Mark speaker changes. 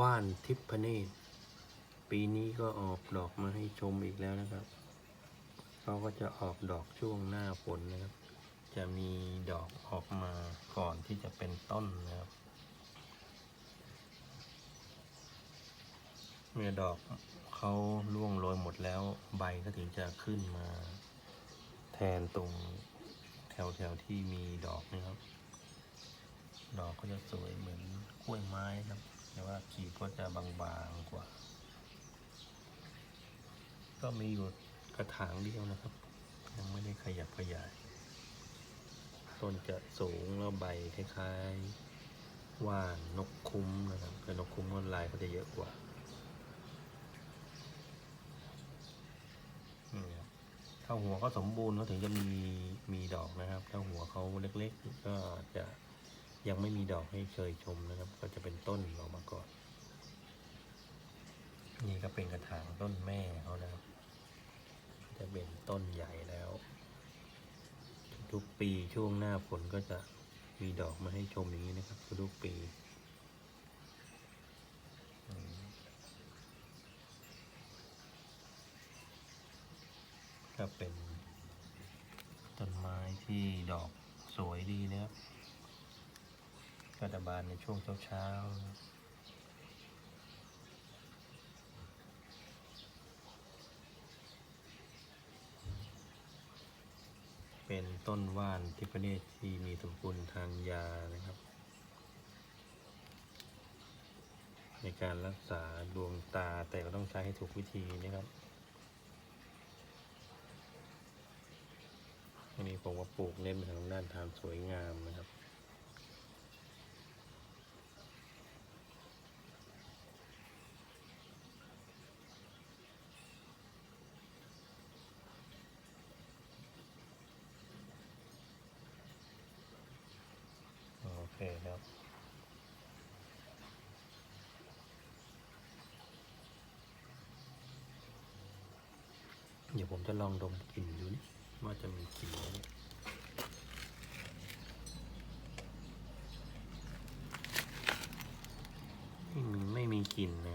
Speaker 1: ว่านทิพเนตรปีนี้ก็ออกดอกมาให้ชมอีกแล้วนะครับเขาก็จะออกดอกช่วงหน้าฝนนะครับ จะมีดอกออกมาก่อนที่จะเป็นต้นนะครับ เมื่อดอกเขาร่วงโรยหมดแล้วใบก็ถึงจะขึ้นมา แทนตรงแถวแถวๆที่มีดอกนะครับ ดอกก็จะสวยเหมือนกล้วยไม้ครับ แต่ว่าขีดก็จะบางๆกว่า ก็มีอยู่กระถางเดียวนะครับ ยังไม่ได้ขยับขยาย ต้นจะสูงแล้วใบคล้ายๆ ว่านนกคุ้มนะครับแต่นกคุ้มก็ลายเขาจะเยอะกว่าถ้าหัวเขาสมบูรณ์เขาถึงจะมีมีดอกนะครับ ถ้าหัวเขาเล็กๆ ก็จะ ยังไม่มีดอกให้เคยชมนะครับ ก็จะเป็นต้นออกมาก่อน นี่ก็เป็นกระถางต้นแม่เขานะครับ จะเป็นต้นใหญ่แล้ว ทุกปีช่วงหน้าฝนก็จะมีดอกมาให้ชมอย่างนี้นะครับ ทุกปีก็เป็นต้นไม้ที่ดอกสวยดีนะครับ ก็จะบานในช่วงเช้าๆนะครับเป็นต้นว่านทิพเนตที่มีสมคุณทางยานะครับ ในการรักษาดวงตาแต่ก็ต้องใช้ให้ถูกวิธีนะครับอันนี้ผมว่าปลูกเน้นไปทางด้านทางสวยงามนะครับ เดี๋ยวผมจะลองดมกลิ่นดูนี่ว่าจะมีกลิ่นไหมไม่มีกลิ่นเลย